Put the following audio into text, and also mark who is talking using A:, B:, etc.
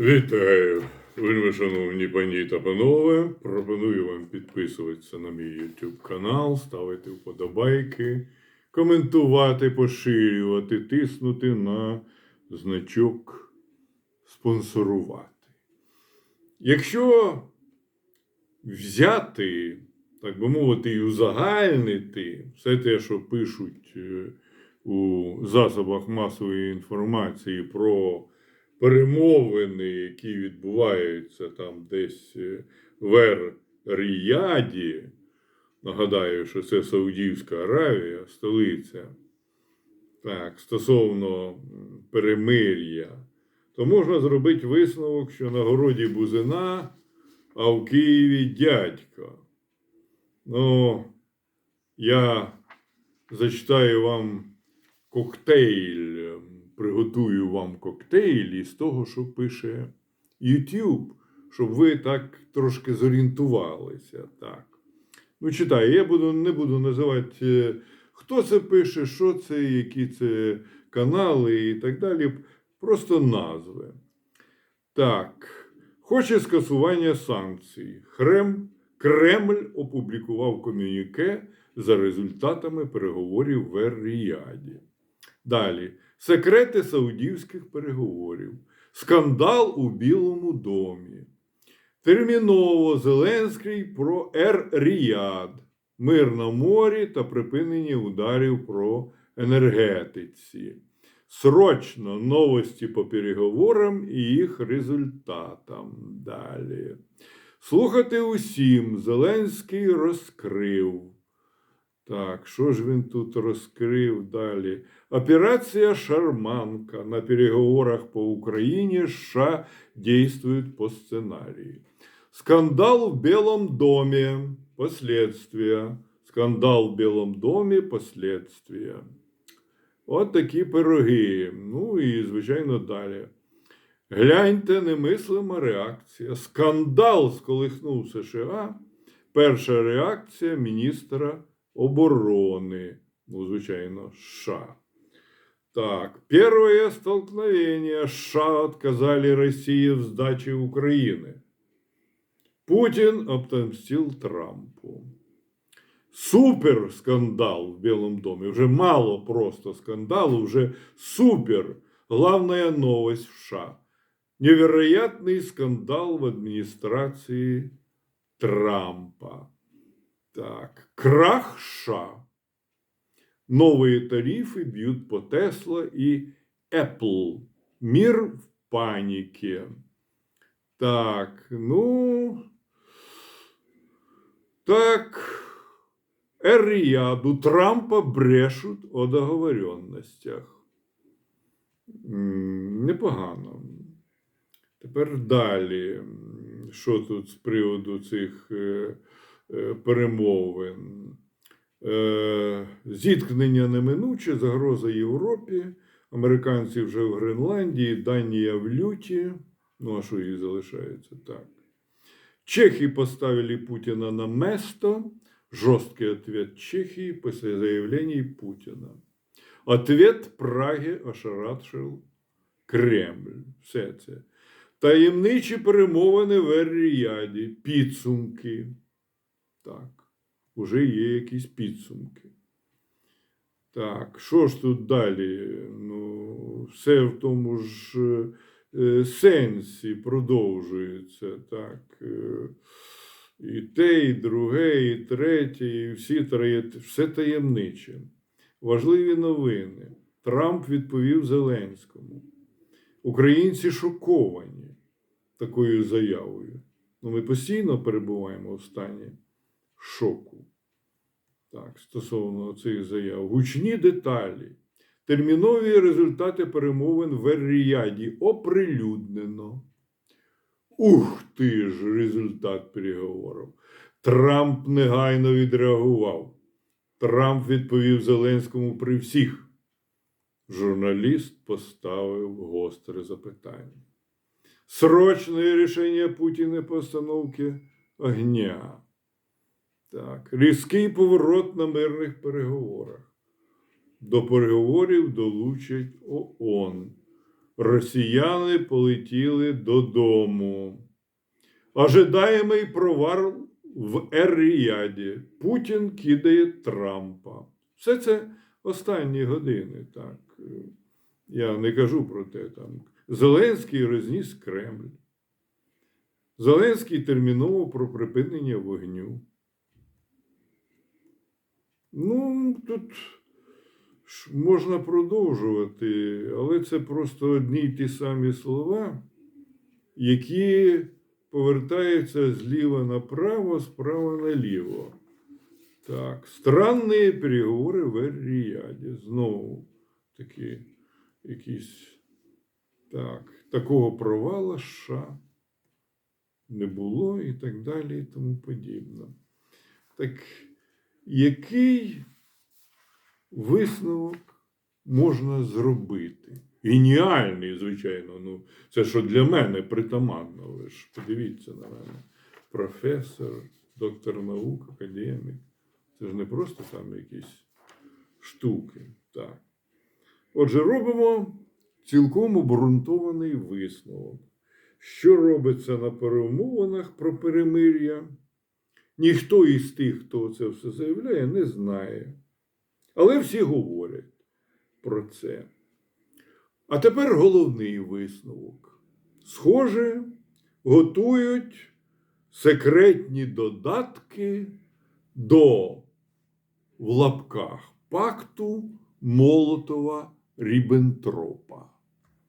A: Вітаю, вельми шановні пані та панове. Пропоную вам підписуватися на мій YouTube канал, ставити вподобайки, коментувати, поширювати, тиснути на значок спонсорувати. Якщо взяти, так би мовити, і узагальнити все те, що пишуть е, у засобах масової інформації про перемовини, які відбуваються там десь е, в Ер-Ріяді, нагадаю, що це Саудівська Аравія, столиця, так, стосовно перемир'я, то можна зробити висновок, що на городі бузина, а в Києві дядько. Ну, я зачитаю вам коктейль, приготую вам коктейль із того, що пише YouTube, щоб ви так трошки зорієнтувалися. Так. Ну, читаю, я буду, не буду називати, е, хто це пише, що це, які це канали і так далі. Просто назви. Так. Хоче скасування санкцій. Хрем, Кремль опублікував комюніке за результатами переговорів в Ер-Ріяді. Далі. Секрети саудівських переговорів. Скандал у Білому домі. Терміново Зеленський про Ер-Ріяд. Мир на морі та припинення ударів про енергетиці. Срочно новості по переговорам і їх результатам. Далі. Слухати усім. Зеленський розкрив. Так, що ж він тут розкрив далі? Операція Шарманка. На переговорах по Україні США действуют по сценарию. Скандал в Белом доме. Последствия. Скандал в Белом доме. Последствия. От такі пироги. Ну і, звичайно, далі. Гляньте, немислима реакція. Скандал сколихнув США. Перша реакція міністра оборони. Ну, звичайно, США. Так, первое столкновение. США отказали России в сдаче Украины. Путин отомстил Трампу. Супер скандал в Белом доме. Уже мало просто скандалу, уже супер. Главная новость в США. Невероятный скандал в администрации Трампа. Так, крах США. Новые тарифы бьют по Тесла и Apple. Мир в панике. Так, ну... Так, Эр-Рияду Трампа брешут о договоренностях. М, Непогано. Тепер далі. М, Що тут з приводу цих е, е, перемовин? Е, Зіткнення неминуче, загроза Європі. Американці вже в Гренландії, Данія в люті. Ну, а що їй залишається? Так. Чехи поставили Путина на место. Жесткий ответ Чехии после заявлений Путина. Ответ Праги ошарашив Кремль. Все це. Таємничі перемовини в Ер-Ріяді. Підсумки. Так, уже є якісь підсумки. Так, що ж тут далі? Ну, все в тому ж е, сенсі продовжується. Так. Е, і те, і друге, і третє, і всі все таємниче. Важливі новини. Трамп відповів Зеленському. Українці шоковані такою заявою. Ну, ми постійно перебуваємо в стані шоку. Так, стосовно цих заяв. Гучні деталі. Термінові результати перемовин в Ер-Ріяді оприлюднено. Ух ти ж, результат переговорів. Трамп негайно відреагував. Трамп відповів Зеленському при всіх. Журналіст поставив гостре запитання. Срочне рішення Путіна по остановці огня. Так, різкий поворот на мирних переговорах. До переговорів долучать ООН. росіяни полетіли додому. Ожидаємий провал в Ер-Ріяді. Путін кидає Трампа. Все це останні години. Так. Я не кажу про те. Там. Зеленський розніс Кремль. Зеленський терміново про припинення вогню. Ну, тут можна продовжувати, але це просто одні й ті самі слова, які повертаються зліва направо, справа наліво. Так, странні переговори в Ер-Ріяді. Знову такі якісь. Так, такого провала США не було і так далі, і тому подібне. Так який висновок можна зробити? Геніальний, звичайно. Ну, це що для мене притаманно. Ви ж подивіться на мене. Професор, доктор наук, академік. Це ж не просто там якісь штуки. Так. Отже, робимо цілком обґрунтований висновок. Що робиться на перемовинах про перемир'я? Ніхто із тих, хто це все заявляє, не знає. Але всі говорять про це. А тепер головний висновок. Схоже, готують секретні додатки до в лапках пакту Молотова Ріббентропа.